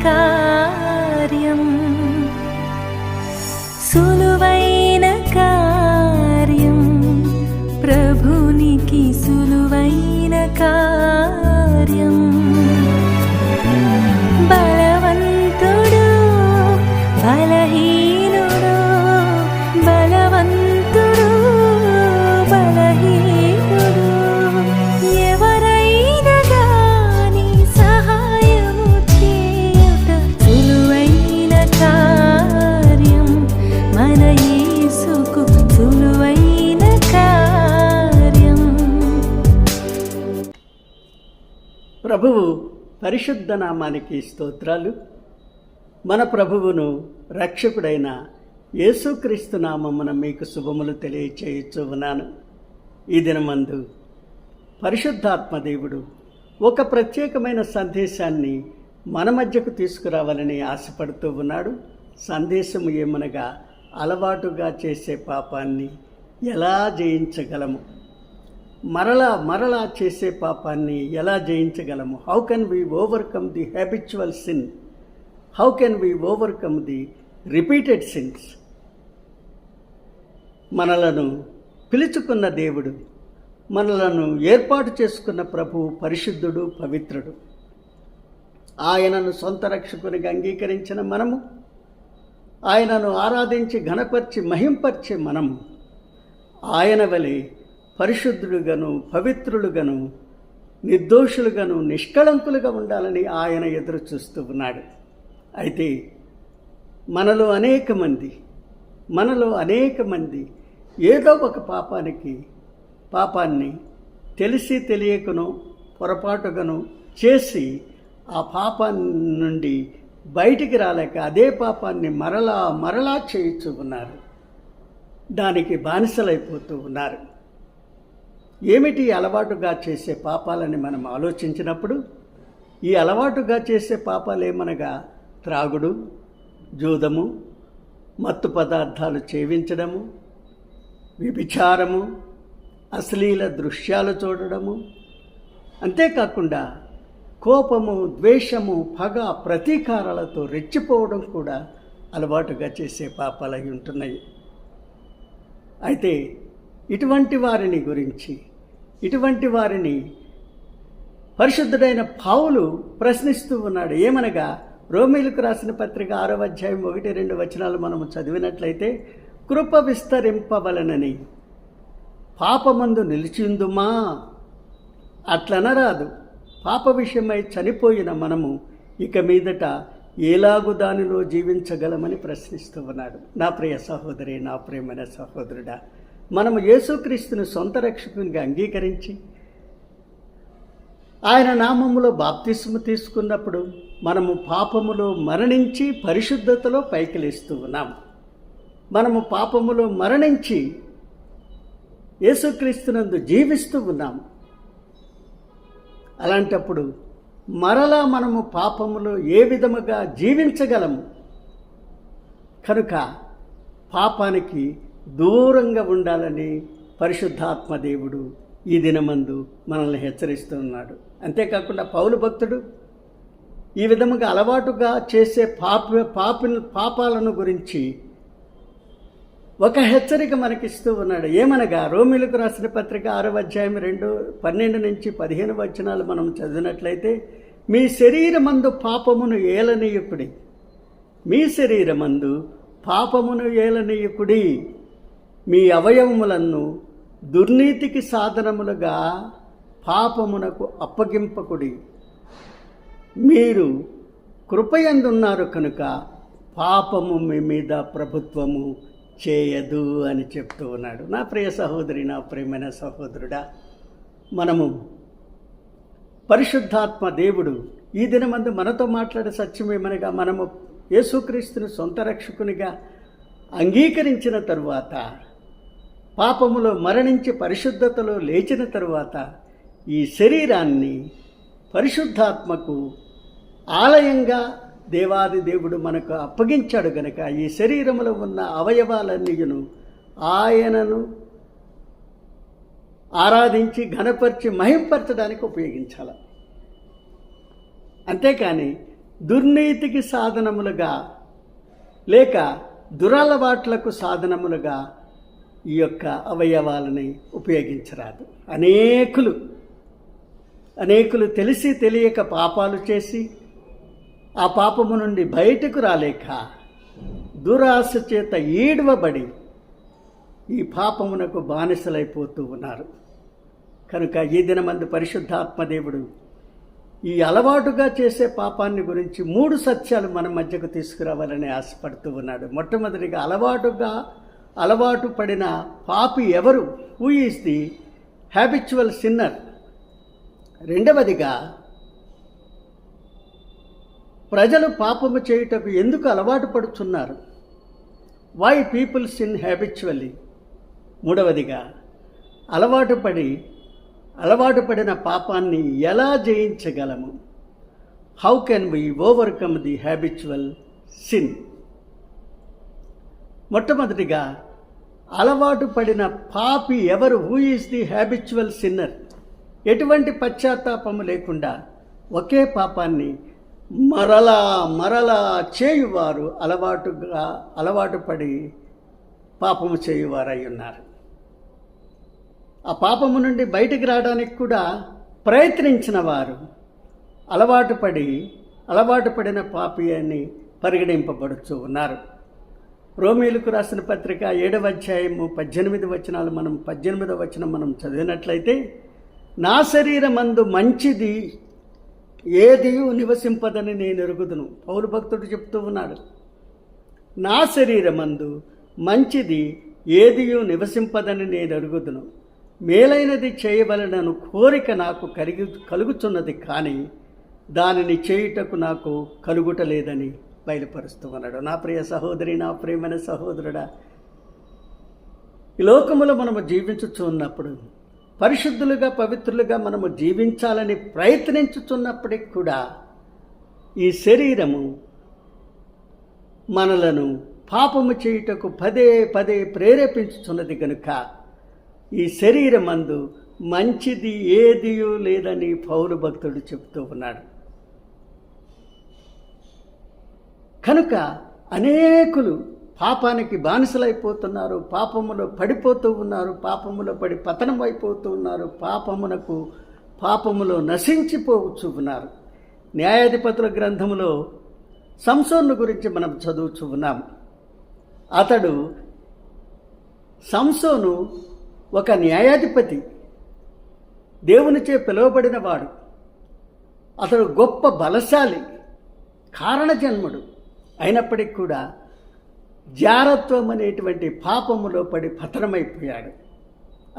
か ప్రభువు పరిశుద్ధ నామానికి స్తోత్రాలు. మన ప్రభువును రక్షకుడైన యేసుక్రీస్తు నామమున మీకు శుభములు తెలియచేయచ్చు ఉన్నాను. ఈ దినమందు పరిశుద్ధాత్మ దేవుడు ఒక ప్రత్యేకమైన సందేశాన్ని మన మధ్యకు తీసుకురావాలని ఆశపడుతూ ఉన్నాడు. సందేశము ఏమనగా అలవాటుగా చేసే పాపాన్ని ఎలా జయించగలము? మరలా మరలా చేసే పాపాన్ని ఎలా జయించగలము? How can we overcome the habitual sin how can we overcome the repeated sins మనలను పిలుచుకున్న దేవుడు మనలను ఏర్పాటు చేసుకున్న ప్రభువు పరిశుద్ధుడు పవిత్రుడు. ఆయనను సొంత రక్షకునిగా అంగీకరించిన మనము ఆయనను ఆరాధించి ఘనపరిచి మహింపరిచే మనము ఆయన వలె పరిశుద్ధులుగాను పవిత్రులుగాను నిర్దోషులుగాను నిష్కళంకులుగా ఉండాలని ఆయన ఎదురు చూస్తూ ఉన్నాడు. అయితే మనలో అనేక మంది మనలో అనేక మంది ఏదో ఒక పాపానికి పాపాన్ని తెలిసి తెలియకను పొరపాటుగాను చేసి ఆ పాపాన్ని నుండి బయటికి రాలేక అదే పాపాన్ని మరలా మరలా చేయించు ఉన్నారు. దానికి బానిసలైపోతూ ఉన్నారు. ఏమిటి అలవాటుగా చేసే పాపాలని మనం ఆలోచించినప్పుడు? ఈ అలవాటుగా చేసే పాపాలు ఏమనగా? త్రాగుడు జూదము మత్తు పదార్థాలు చేవించడము వ్యభిచారము అశ్లీల దృశ్యాలు చూడడము. అంతేకాకుండా కోపము ద్వేషము పగ ప్రతీకారాలతో రెచ్చిపోవడం కూడా అలవాటుగా చేసే పాపాలై ఉంటున్నాయి. అయితే ఇటువంటి వారిని గురించి ఇటువంటి వారిని పరిశుద్ధుడైన పావులు ప్రశ్నిస్తూ ఉన్నాడు. ఏమనగా రోమిలకు రాసిన పత్రిక ఆరో అధ్యాయం ఒకటి రెండు వచనాలు మనము చదివినట్లయితే కృప విస్తరింపవలనని పాపమందు నిలిచిందుమా? అట్లనరాదు. పాప విషయమై చనిపోయిన మనము ఇక మీదట ఏలాగు దానిలో జీవించగలమని ప్రశ్నిస్తూ ఉన్నాడు. నా ప్రియ సహోదరి నా ప్రియమైన సహోదరుడా మనము యేసుక్రీస్తుని సొంత రక్షకునిగా అంగీకరించి ఆయన నామములో బాప్తిస్ము తీసుకున్నప్పుడు మనము పాపములో మరణించి పరిశుద్ధతలో పైకి లేస్తూ ఉన్నాం. మనము పాపములో మరణించి యేసుక్రీస్తునందు జీవిస్తూ ఉన్నాం. అలాంటప్పుడు మరలా మనము పాపములో ఏ విధముగా జీవించగలము? కనుక పాపానికి దూరంగా ఉండాలని పరిశుద్ధాత్మ దేవుడు ఈ దినమందు మనల్ని హెచ్చరిస్తున్నాడు అంతేకాకుండా పౌలు భక్తుడు ఈ విధముగా అలవాటుగా చేసే పాప పాప పాపాలను గురించి ఒక హెచ్చరిక మనకిస్తూ ఉన్నాడు. ఏమనగా రోమిలకు రాసిన పత్రిక ఆరో అధ్యాయం రెండు పన్నెండు నుంచి పదిహేను వచనాలు మనం చదివినట్లయితే మీ శరీరమందు పాపమును ఏలనీయకుడి. మీ శరీరమందు పాపమును ఏలనీయకుడి. మీ అవయవములను దుర్నీతికి సాధనములుగా పాపమునకు అప్పగింపకుడి. మీరు కృపయందున్నారు కనుక పాపము మీ మీద ప్రభుత్వము చేయదు అని చెప్తూ ఉన్నాడు. నా ప్రియ సహోదరి నా ప్రియమైన సహోదరుడా మనము పరిశుద్ధాత్మ దేవుడు. ఈ దినమందు మనతో మాట్లాడే సత్యమేమనగా మనము యేసుక్రీస్తుని సొంత రక్షకునిగా అంగీకరించిన తరువాత పాపములో మరణించి పరిశుద్ధతలో లేచిన తరువాత ఈ శరీరాన్ని పరిశుద్ధాత్మకు ఆలయంగా దేవాది దేవుడు మనకు అప్పగించాడు గనక ఈ శరీరములో ఉన్న అవయవాలన్నీయును ఆయనను ఆరాధించి ఘనపరిచి మహింపరచడానికి ఉపయోగించాలి. అంతేకాని దుర్నీతికి సాధనములుగా లేక దురలవాట్లకు సాధనములుగా ఈ యొక్క అవయవాలని ఉపయోగించరాదు. అనేకులు అనేకులు తెలిసి తెలియక పాపాలు చేసి ఆ పాపము నుండి బయటకు రాలేక దురాశ చేత ఈడవబడి ఈ పాపమునకు బానిసలైపోతూ ఉన్నారు. కనుక ఈ దినమందు పరిశుద్ధాత్మదేవుడు ఈ అలవాటుగా చేసే పాపాన్ని గురించి మూడు సత్యాలు మన మధ్యకు తీసుకురావాలని ఆశపడుతూ ఉన్నాడు. మొట్టమొదటిగా అలవాటుగా అలవాటు పడిన పాపి ఎవరు? Who is the habitual sinner రెండవదిగా ప్రజలు పాపము చేయుటకు ఎందుకు అలవాటు పడుతున్నారు వై పీపుల్ సిన్ హ్యాబిచువల్లీ మూడవదిగా అలవాటు పడి అలవాటు పడిన పాపాన్ని ఎలా జయించగలము? How can we overcome the habitual sin మొట్టమొదటిగా అలవాటు పడిన పాపి ఎవరు who is the habitual sinner ఎటువంటి పశ్చాత్తాపము లేకుండా ఒకే పాపాన్ని మరలా మరలా చేయువారు అలవాటుగా అలవాటు పడి పాపము చేయువారై ఉన్నారు. ఆ పాపము నుండి బయటికి రావడానికి కూడా ప్రయత్నించిన వారు అలవాటు పడి అలవాటు పడిన పాపి అని పరిగణింపబడుతూ ఉన్నారు. రోమీలకు రాసిన పత్రిక ఏడవ అధ్యాయము పద్దెనిమిది వచనాలు మనం పద్దెనిమిదవ వచనం మనం చదివినట్లయితే నా శరీరమందు మంచిది ఏది నివసింపదని నేను ఎరుగుదును. పౌరు భక్తుడు చెప్తూ ఉన్నాడు నా శరీరమందు మంచిది ఏది నివసింపదని నేను అరుగుదును మేలైనది చేయవలనను కోరిక నాకు కలిగి కలుగుతున్నది కానీ దానిని చేయుటకు నాకు కలుగుటలేదని బయలుపరుస్తూ ఉన్నాడు నా ప్రియ సహోదరి నా ప్రియమైన సహోదరుడా ఈ లోకములో మనము జీవించుచున్నప్పుడు పరిశుద్ధులుగా పవిత్రులుగా మనము జీవించాలని ప్రయత్నించుతున్నప్పటికి కూడా ఈ శరీరము మనలను పాపము చేయుటకు పదే పదే ప్రేరేపించుతున్నది కనుక ఈ శరీరమందు మంచిది ఏదియూ లేదని పౌరు భక్తుడు చెబుతూ ఉన్నాడు. కనుక అనేకులు పాపానికి బానిసలైపోతున్నారు పాపములో పడిపోతూ ఉన్నారు పాపములో పడి పతనం అయిపోతూ ఉన్నారు పాపమునకు పాపములో నశించిపోవచ్చు ఉన్నారు. న్యాయాధిపతుల గ్రంథములో సంసోన్ను గురించి మనం చదువుచు ఉన్నాం. అతడు సంసోను ఒక న్యాయాధిపతి దేవునిచే పిలువబడినవాడు. అతడు గొప్ప బలశాలి కారణజన్ముడు. అయినప్పటికీ కూడా జారత్వం అనేటువంటి పాపములో పడి పతనమైపోయాడు.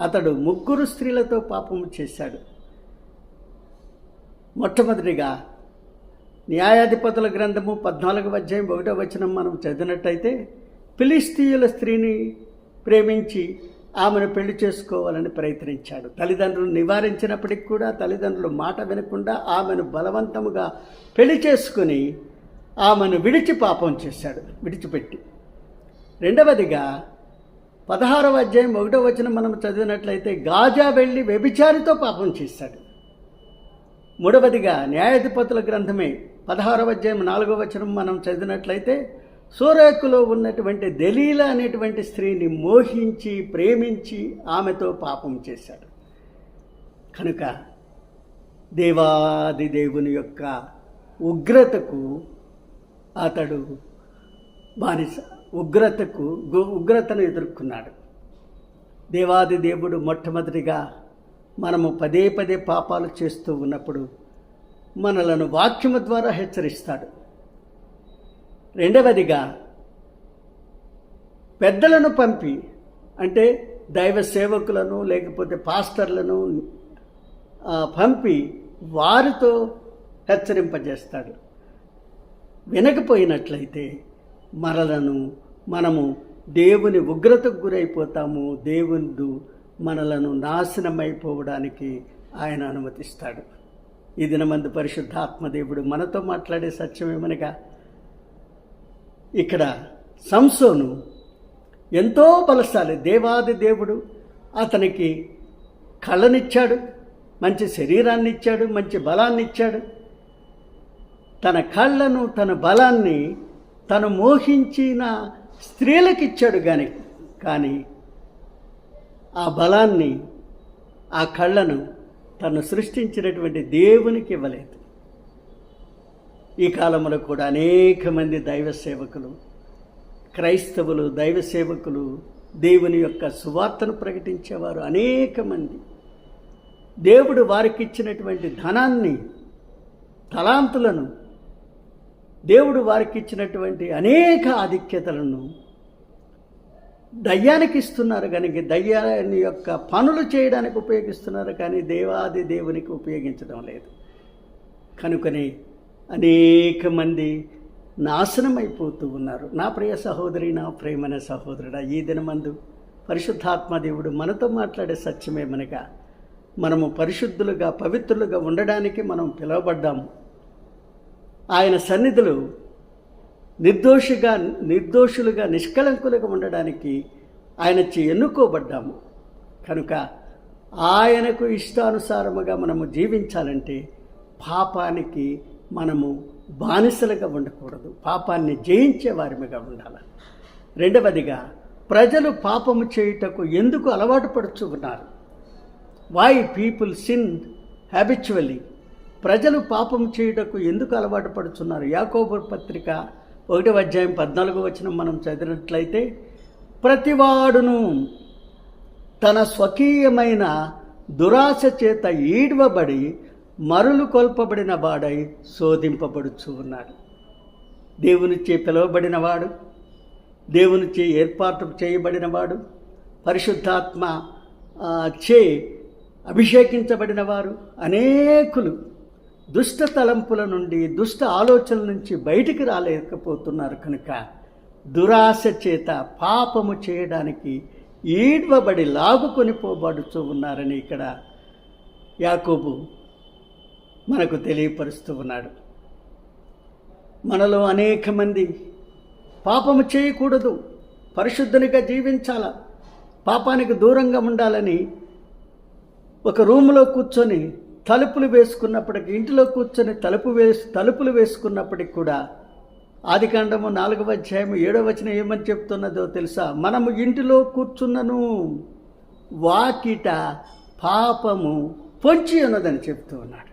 అతడు ముగ్గురు స్త్రీలతో పాపము చేశాడు. మొట్టమొదటిగా న్యాయాధిపతుల గ్రంథము పద్నాలుగు అధ్యాయం ఒకటో వచనం మనం చదివినట్టయితే ఫిలిస్తీయుల స్త్రీని ప్రేమించి ఆమెను పెళ్ళి చేసుకోవాలని ప్రయత్నించాడు. తల్లిదండ్రులు నివారించినప్పటికి కూడా తల్లిదండ్రులు మాట వినకుండా ఆమెను బలవంతముగా పెళ్ళి చేసుకుని ఆమెను విడిచి పాపం చేశాడు విడిచిపెట్టి. రెండవదిగా పదహారవ అధ్యాయం ఒకటో వచనం మనం చదివినట్లయితే గాజా వెళ్ళి వ్యభిచారితో పాపం చేశాడు. మూడవదిగా న్యాయాధిపతుల గ్రంథమే పదహారవ అధ్యాయం నాలుగవ వచనం మనం చదివినట్లయితే సూరేకులో ఉన్నటువంటి దలీల అనేటువంటి స్త్రీని మోహించి ప్రేమించి ఆమెతో పాపం చేశాడు. కనుక దేవాది దేవుని యొక్క ఉగ్రతకు అతడు బానిస ఉగ్రతకు గు- ఉగ్రతను ఎదుర్కొన్నాడు. దేవాది దేవుడు మొట్టమొదటిగా మనము పదే పదే పాపాలు చేస్తూ ఉన్నప్పుడు మనలను వాక్యము ద్వారా హెచ్చరిస్తాడు. రెండవదిగా పెద్దలను పంపి అంటే దైవ సేవకులను లేకపోతే పాస్టర్లను పంపి వారితో హెచ్చరింపజేస్తాడు. వినకపోయినట్లయితే మరలను మనము దేవుని ఉగ్రతకు గురైపోతాము. దేవుడు మనలను నాశనమైపోవడానికి ఆయన అనుమతిస్తాడు. ఈ దినమందు పరిశుద్ధాత్మదేవుడు మనతో మాట్లాడే సత్యమేమనగా ఇక్కడ సంసోను ఎంతో బలశాలి దేవాది దేవుడు. అతనికి కళ్ళనిచ్చాడు మంచి శరీరాన్ని ఇచ్చాడు మంచి బలాన్ని ఇచ్చాడు తన కళ్ళను తన బలాన్ని తను మోహించిన స్త్రీలకిచ్చాడు కానీ కానీ ఆ బలాన్ని ఆ కళ్ళను తను సృష్టించినటువంటి దేవునికి ఇవ్వలేదు. ఈ కాలంలో కూడా అనేక మంది దైవ సేవకులు క్రైస్తవులు దైవ సేవకులు దేవుని యొక్క సువార్తను ప్రకటించేవారు అనేక మంది. దేవుడు వారికి ఇచ్చినటువంటి ధనాన్ని తలాంతులను దేవుడు వారికి ఇచ్చినటువంటి అనేక ఆధిక్యతలను దయ్యానికి ఇస్తున్నారు కనుక దయ్యాన్ని యొక్క పనులు చేయడానికి ఉపయోగిస్తున్నారు కానీ దేవాది దేవునికి ఉపయోగించడం లేదు. కనుకనే అనేక మంది నాశనం అయిపోతూ ఉన్నారు. నా ప్రియ సహోదరి నా ప్రేమైన సహోదరుడా ఈ దినమందు పరిశుద్ధాత్మ దేవుడు మనతో మాట్లాడే సత్యమేమనగా మనము పరిశుద్ధులుగా పవిత్రులుగా ఉండడానికి మనం పిలువబడ్డాము. ఆయన సన్నిధులు నిర్దోషిగా నిర్దోషులుగా నిష్కలంకులుగా ఉండడానికి ఆయన ఎన్నుకోబడ్డాము. కనుక ఆయనకు ఇష్టానుసారముగా మనము జీవించాలంటే పాపానికి మనము బానిసలుగా ఉండకూడదు. పాపాన్ని జయించే వారిగా ఉండాలి. రెండవదిగా ప్రజలు పాపము చేయుటకు ఎందుకు అలవాటు పడుచు ఉన్నారు? వై పీపుల్ సిన్ హ్యాబిచువలీ ప్రజలు పాపం చేయుటకు ఎందుకు అలవాటు పడుతున్నారు యాకోబు పత్రిక ఒకటి అధ్యాయం పద్నాలుగు వచ్చిన మనం చదివినట్లయితే ప్రతివాడును తన స్వకీయమైన దురాశ చేత ఈడ్వబడి మరులు కొల్పబడిన వాడై శోధింపబడుచు ఉన్నాడు. దేవునిచే పిలువబడినవాడు దేవునిచే ఏర్పాటు చేయబడినవాడు పరిశుద్ధాత్మ చే అభిషేకించబడిన వారు అనేకులు. దుష్ట తలంపుల నుండి దుష్ట ఆలోచనల నుంచి బయటికి రాలేకపోతున్నారు కనుక దురాశ చేత పాపము చేయడానికి ఈడ్వబడి లాగుకొని పోబడుతూ ఉన్నారని ఇక్కడ యాకోబు మనకు తెలియపరుస్తూ ఉన్నాడు. మనలో అనేక మంది పాపము చేయకూడదు పరిశుద్ధునిగా జీవించాల పాపానికి దూరంగా ఉండాలని ఒక రూములో కూర్చొని తలుపులు వేసుకున్నప్పటికీ ఇంటిలో కూర్చొని తలుపు వేసి తలుపులు వేసుకున్నప్పటికి కూడా ఆదికాండము నాలుగవ అధ్యాయము ఏడవ వచనం ఏమని చెప్తున్నదో తెలుసా? మనము ఇంటిలో కూర్చున్నను వాకిట పాపము పొంచి ఉన్నదని చెప్తూ ఉన్నాడు.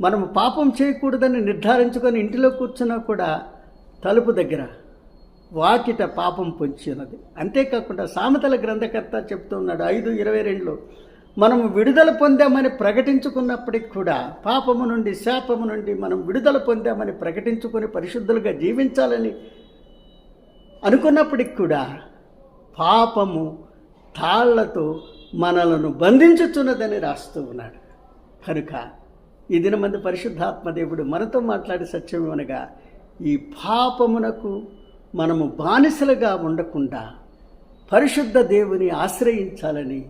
మనము పాపం చేయకూడదని నిర్ధారించుకొని ఇంటిలో కూర్చున్నా కూడా తలుపు దగ్గర వాకిట పాపం పొంచి ఉన్నది. అంతేకాకుండా సామెతల గ్రంథకర్త చెప్తూ ఉన్నాడు ఐదు ఇరవై రెండులో మనం విడుదల పొందామని ప్రకటించుకున్నప్పటికి కూడా పాపము నుండి శాపము నుండి మనం విడుదల పొందామని ప్రకటించుకొని పరిశుద్ధులుగా జీవించాలని అనుకున్నప్పటికి కూడా పాపము తాళ్ళతో మనలను బంధించుచున్నదని రాస్తూ ఉన్నాడు. కనుక ఈ దినమంది పరిశుద్ధాత్మదేవుడు మనతో మాట్లాడే సత్యం అనగా ఈ పాపమునకు మనము బానిసలుగా ఉండకుండా పరిశుద్ధ దేవుని ఆశ్రయించాలని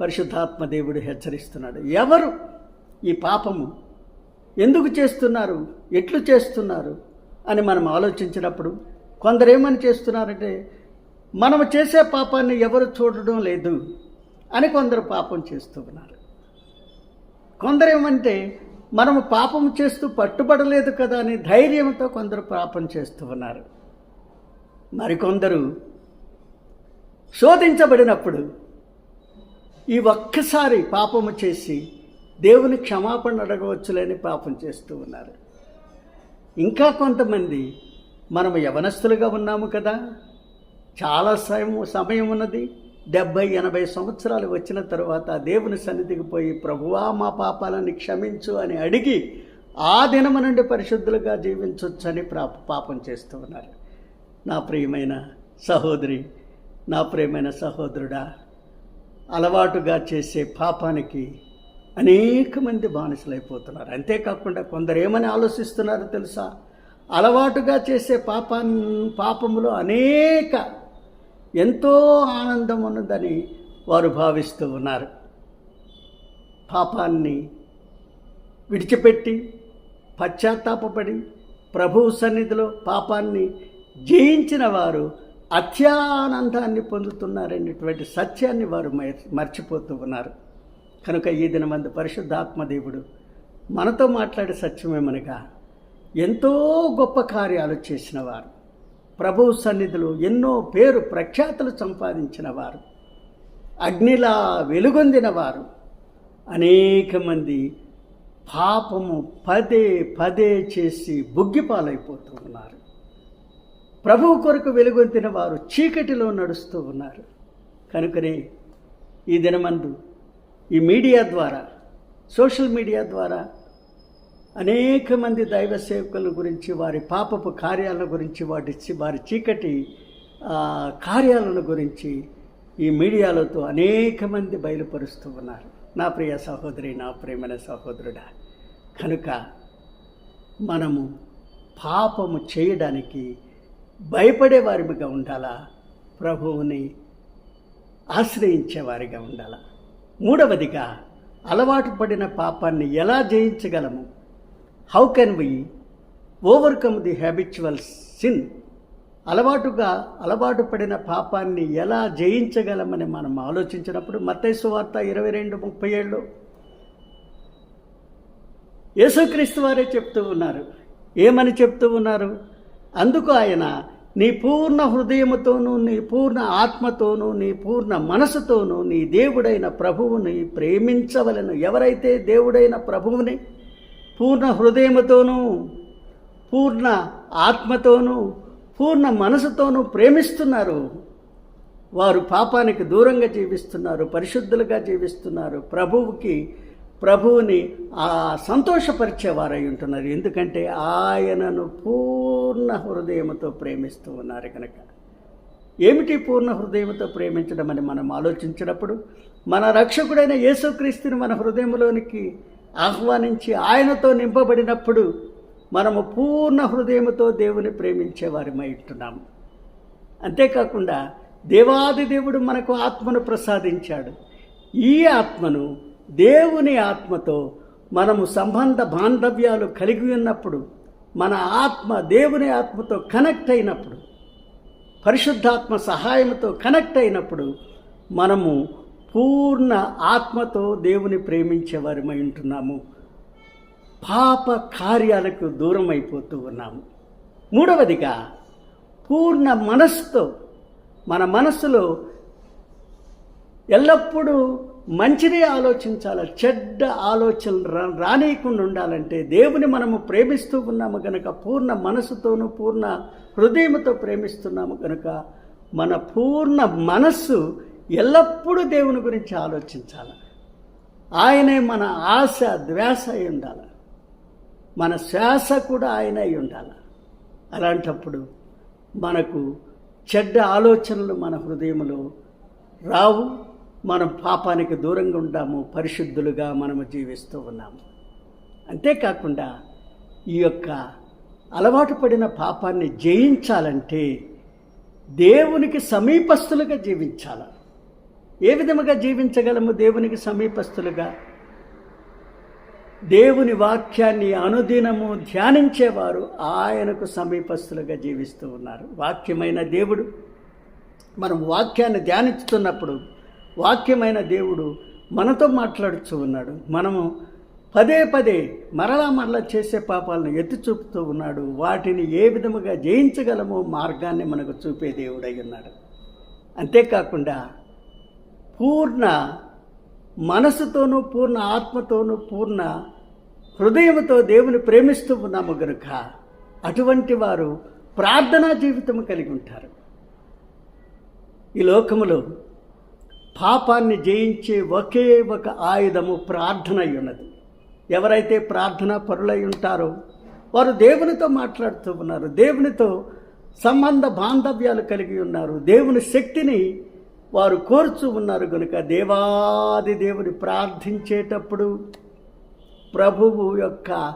పరిశుద్ధాత్మ దేవుడు హెచ్చరిస్తున్నాడు. ఎవరు ఈ పాపము ఎందుకు చేస్తున్నారు? ఎట్లు చేస్తున్నారు? అని మనం ఆలోచించినప్పుడు కొందరు ఏమని చేస్తున్నారంటే మనము చేసే పాపాన్ని ఎవరు చూడడం లేదు అని కొందరు పాపం చేస్తూ ఉన్నారు. కొందరు ఏమంటే మనము పాపం చేస్తూ పట్టుబడలేదు కదా అని ధైర్యంతో కొందరు పాపం చేస్తూ ఉన్నారు. మరికొందరు శోధించబడినప్పుడు ఈ ఒక్కసారి పాపము చేసి దేవుని క్షమాపణ అడగవచ్చులేని పాపం చేస్తూ ఉన్నారు. ఇంకా కొంతమంది మనం యవనస్తులుగా ఉన్నాము కదా. చాలా సమయం సమయం ఉన్నది. డెబ్భై ఎనభై సంవత్సరాలు వచ్చిన తర్వాత దేవుని సన్నిధికి పోయి ప్రభువా మా పాపాలని క్షమించు అని అడిగి ఆ దినము నుండి పరిశుద్ధులుగా జీవించవచ్చని ప్రా- పాపం చేస్తూ ఉన్నారు. నా ప్రియమైన సహోదరి నా ప్రియమైన సహోదరుడా అలవాటుగా చేసే పాపానికి అనేక మంది బానిసలైపోతున్నారు. అంతేకాకుండా కొందరు ఏమని ఆలోచిస్తున్నారో తెలుసా? అలవాటుగా చేసే పాపాన్ పాపములో అనేక ఎంతో ఆనందం ఉన్నదని వారు భావిస్తూ ఉన్నారు. పాపాన్ని విడిచిపెట్టి పశ్చాత్తాపపడి ప్రభువు సన్నిధిలో పాపాన్ని జయించిన వారు అత్యానందాన్ని పొందుతున్నారనేటువంటి సత్యాన్ని వారు మర్చిపోతూ ఉన్నారు. కనుక ఈ దినమందు పరిశుద్ధాత్మదేవుడు మనతో మాట్లాడే సత్యమేమనగా ఎంతో గొప్ప కార్యాలు చేసిన వారు ప్రభు సన్నిధిలో ఎన్నో పేరు ప్రఖ్యాతులు సంపాదించిన వారు అగ్నిలా వెలుగొందిన వారు అనేక మంది పాపము పదే పదే చేసి బుగ్గిపాలైపోతూ ఉన్నారు. ప్రభువు కొరకు వెలుగొందిన వారు చీకటిలో నడుస్తూ ఉన్నారు. కనుకనే ఈ దినమందు ఈ మీడియా ద్వారా సోషల్ మీడియా ద్వారా అనేక మంది దైవ సేవకుల గురించి వారి పాపపు కార్యాల గురించి వాటి వారి చీకటి కార్యాలను గురించి ఈ మీడియాలతో అనేక మంది బయలుపరుస్తూ ఉన్నారు. నా ప్రియ సహోదరి నా ప్రేమైన సహోదరుడా కనుక మనము పాపము చేయడానికి భయపడేవారిగా ఉండాలా? ప్రభువుని ఆశ్రయించేవారిగా ఉండాలా? మూడవదిగా అలవాటు పడిన పాపాన్ని ఎలా జయించగలము? How can we overcome the habitual sin అలవాటుగా అలవాటు పడిన పాపాన్ని ఎలా జయించగలమని మనం ఆలోచించినప్పుడు మత్తైసు వార్త ఇరవై రెండు ముప్పై ఏళ్ళు యేసుక్రీస్తు వారే చెప్తూ ఉన్నారు. ఏమని చెప్తూ ఉన్నారు? అందుకు ఆయన నీ పూర్ణ హృదయముతోనూ నీ పూర్ణ ఆత్మతోనూ నీ పూర్ణ మనసుతోనూ నీ దేవుడైన ప్రభువుని ప్రేమించవలను. ఎవరైతే దేవుడైన ప్రభువుని పూర్ణ హృదయముతోనూ పూర్ణ ఆత్మతోనూ పూర్ణ మనసుతోనూ ప్రేమిస్తున్నారు వారు పాపానికి దూరంగా జీవిస్తున్నారు పరిశుద్ధులుగా జీవిస్తున్నారు ప్రభువుకి ప్రభువుని ఆ సంతోషపరిచేవారై ఉంటున్నారు. ఎందుకంటే ఆయనను పూర్ణ హృదయముతో ప్రేమిస్తూ ఉన్నారు కనుక. ఏమిటి పూర్ణ హృదయంతో ప్రేమించడం అని మనం ఆలోచించినప్పుడు మన రక్షకుడైన యేసుక్రీస్తుని మన హృదయంలోనికి ఆహ్వానించి ఆయనతో నింపబడినప్పుడు మనము పూర్ణ హృదయముతో దేవుని ప్రేమించేవారమై ఉంటున్నాము అంతేకాకుండా దేవాది దేవుడు మనకు ఆత్మను ప్రసాదించాడు. ఈ ఆత్మను దేవుని ఆత్మతో మనము సంబంధ బాంధవ్యాలు కలిగి ఉన్నప్పుడు మన ఆత్మ దేవుని ఆత్మతో కనెక్ట్ అయినప్పుడు పరిశుద్ధాత్మ సహాయంతో కనెక్ట్ అయినప్పుడు మనము పూర్ణ ఆత్మతో దేవుని ప్రేమించేవారమై ఉంటున్నాము. పాప కార్యాలకు దూరం అయిపోతూ ఉన్నాము. మూడవదిగా పూర్ణ మనస్సుతో మన మనస్సులో ఎల్లప్పుడూ మంచిదే ఆలోచించాలి? చెడ్డ ఆలోచనలు రా రానియకుండా ఉండాలంటే దేవుని మనము ప్రేమిస్తూ ఉన్నాము కనుక పూర్ణ మనసుతోనూ పూర్ణ హృదయంతో ప్రేమిస్తున్నాము కనుక మన పూర్ణ మనస్సు ఎల్లప్పుడూ దేవుని గురించి ఆలోచించాలి? ఆయనే మన ఆశ ద్వేష అయి ఉండాలి? మన శ్వాస కూడా ఆయన అయి ఉండాలి? అలాంటప్పుడు మనకు చెడ్డ ఆలోచనలు మన హృదయంలో రావు. మనం పాపానికి దూరంగా ఉంటాము పరిశుద్ధులుగా మనము జీవిస్తూ ఉన్నాము. అంతేకాకుండా ఈ యొక్క అలవాటు పడిన పాపాన్ని జయించాలంటే దేవునికి సమీపస్తులుగా జీవించాలి. ఏ విధముగా జీవించగలము దేవునికి సమీపస్తులుగా దేవుని వాక్యాన్ని అనుదినము ధ్యానించేవారు ఆయనకు సమీపస్తులుగా జీవిస్తూ ఉన్నారు. వాక్యమైన దేవుడు. మనం వాక్యాన్ని ధ్యానిస్తున్నప్పుడు వాక్యమైన దేవుడు మనతో మాట్లాడుతూ ఉన్నాడు. మనము పదే పదే మరలా మరలా చేసే పాపాలను ఎత్తి చూపుతూ ఉన్నాడు. వాటిని ఏ విధముగా జయించగలమో మార్గాన్ని మనకు చూపే దేవుడై ఉన్నాడు. అంతేకాకుండా పూర్ణ మనసుతోనూ పూర్ణ ఆత్మతోనూ పూర్ణ హృదయంతో దేవుని ప్రేమిస్తూ ఉన్నాము గనుక అటువంటి వారు ప్రార్థనా జీవితం కలిగి ఉంటారు. ఈ లోకములో పాపాన్ని జయించే ఒకే ఒక ఆయుధము ప్రార్థన అయి ఉన్నది ఎవరైతే ప్రార్థన పరులై ఉంటారో వారు దేవునితో మాట్లాడుతూ ఉన్నారు. దేవునితో సంబంధ బాంధవ్యాలు కలిగి ఉన్నారు. దేవుని శక్తిని వారు కోరుచూ ఉన్నారు కనుక దేవాది దేవుని ప్రార్థించేటప్పుడు ప్రభువు యొక్క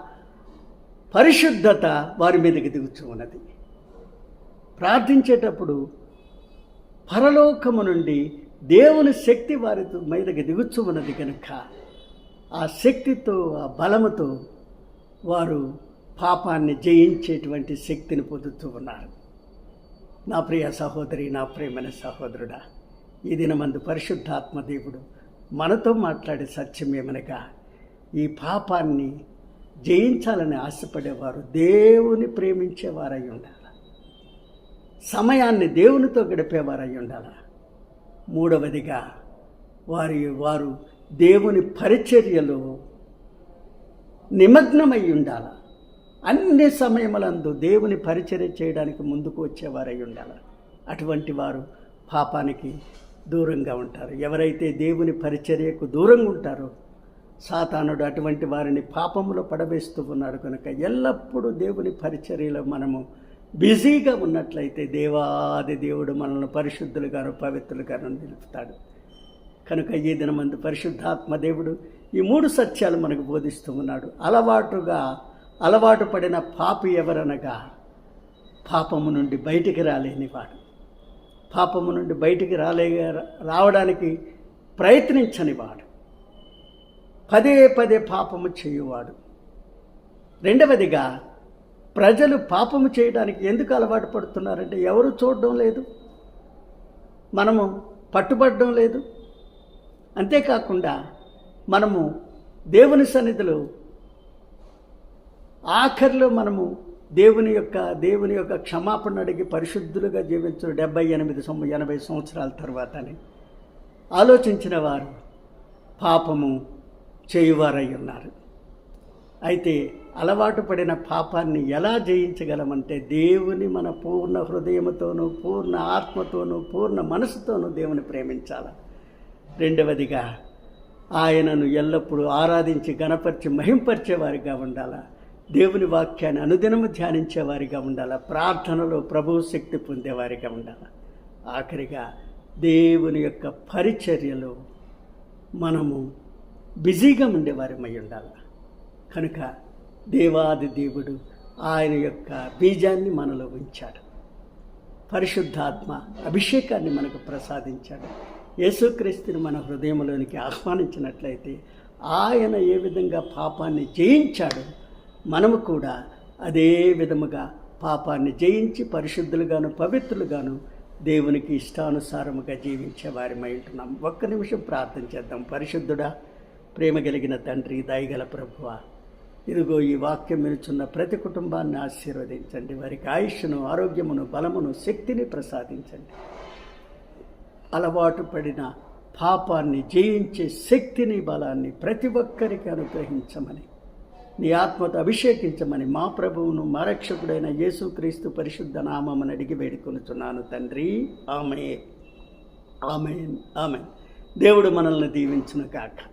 పరిశుద్ధత వారి మీదకి దిగుచూ ఉన్నది. ప్రార్థించేటప్పుడు పరలోకము నుండి దేవుని శక్తి వారి మీదకి దిగుచు ఉన్నది కనుక ఆ శక్తితో ఆ బలముతో వారు పాపాన్ని జయించేటువంటి శక్తిని పొందుతూ ఉన్నారు. నా ప్రియ సహోదరి నా ప్రియమైన సహోదరుడా ఈ దినమందు పరిశుద్ధాత్మ దేవుడు మనతో మాట్లాడే సత్యం ఏమనగా ఈ పాపాన్ని జయించాలని ఆశపడేవారు దేవుని ప్రేమించేవారై ఉండాలి? సమయాన్ని దేవునితో గడిపేవారై ఉండాలి? మూడవదిగా వారి వారు దేవుని పరిచర్యలో నిమగ్నమై ఉండాల. అన్ని సమయములందు దేవుని పరిచర్య చేయడానికి ముందుకు వచ్చేవారై ఉండాలి. అటువంటి వారు పాపానికి దూరంగా ఉంటారు. ఎవరైతే దేవుని పరిచర్యకు దూరంగా ఉంటారో సాతానుడు అటువంటి వారిని పాపములో పడవేస్తూ ఉన్నాడు కనుక ఎల్లప్పుడూ దేవుని పరిచర్యలో మనము బిజీగా ఉన్నట్లయితే దేవాది దేవుడు మనల్ని పరిశుద్ధులుగాను పవిత్రులుగాను నిలుపుతాడు కనుక ఈ దినమందు పరిశుద్ధాత్మ దేవుడు ఈ మూడు సత్యాలు మనకు బోధిస్తూ ఉన్నాడు. అలవాటుగా అలవాటు పడిన పాపి ఎవరనగా పాపము నుండి బయటికి రాలేనివాడు పాపము నుండి బయటికి రాలే రావడానికి ప్రయత్నించని వాడు. పదే పదే పాపము చేయువాడు. రెండవదిగా ప్రజలు పాపము చేయడానికి ఎందుకు అలవాటు పడుతున్నారంటే ఎవరు చూడడం లేదు. మనము పట్టుబడడం లేదు. అంతేకాకుండా మనము దేవుని సన్నిధిలో ఆఖరిలో మనము దేవుని యొక్క దేవుని యొక్క క్షమాపణ అడిగి పరిశుద్ధులుగా జీవించిన డెబ్బై ఎనిమిది సొమ్ము ఎనభై సంవత్సరాల తర్వాతని ఆలోచించిన వారు పాపము చేయువారై ఉన్నారు. అయితే అలవాటు పడిన పాపాన్ని ఎలా జయించగలమంటే దేవుని మన పూర్ణ హృదయముతోనూ పూర్ణ ఆత్మతోనూ పూర్ణ మనసుతోనూ దేవుని ప్రేమించాల. రెండవదిగా ఆయనను ఎల్లప్పుడూ ఆరాధించి గణపరిచి మహింపరిచేవారిగా ఉండాలా. దేవుని వాక్యాన్ని అనుదినము ధ్యానించేవారిగా ఉండాలా. ప్రార్థనలో ప్రభువు శక్తి పొందేవారిగా ఉండాలా. ఆఖరిగా దేవుని యొక్క పరిచర్యలో మనము బిజీగా ఉండేవారిమై ఉండాలి. కనుక దేవాది దేవుడు ఆయన యొక్క బీజాన్ని మనలో ఉంచాడు. పరిశుద్ధాత్మ అభిషేకాన్ని మనకు ప్రసాదించాడు. యేసుక్రీస్తుని మన హృదయంలోనికి ఆహ్వానించినట్లయితే ఆయన ఏ విధంగా పాపాన్ని జయించాడు మనము కూడా అదే విధముగా పాపాన్ని జయించి పరిశుద్ధులుగాను పవిత్రులుగాను దేవునికి ఇష్టానుసారముగా జీవించే వారిమై ఉంటున్నాం. ఒక్క నిమిషం ప్రార్థన చేద్దాం. పరిశుద్ధుడా ప్రేమ కలిగిన తండ్రి దయగల ప్రభువ ఇదిగో ఈ వాక్యం వినుచున్న ప్రతి కుటుంబాన్ని ఆశీర్వదించండి. వారికి ఆయుష్ను ఆరోగ్యమును బలమును శక్తిని ప్రసాదించండి. అలవాటు పడిన పాపాన్ని జయించే శక్తిని బలాన్ని ప్రతి ఒక్కరికి అనుగ్రహించమని నీ ఆత్మతో అభిషేకించమని మా ప్రభువును మా రక్షకుడైన యేసుక్రీస్తు పరిశుద్ధ నామమని అడిగి వేడుకొనుచున్నాను తండ్రి. ఆమె ఆమె ఆమె దేవుడు మనల్ని దీవించును కాక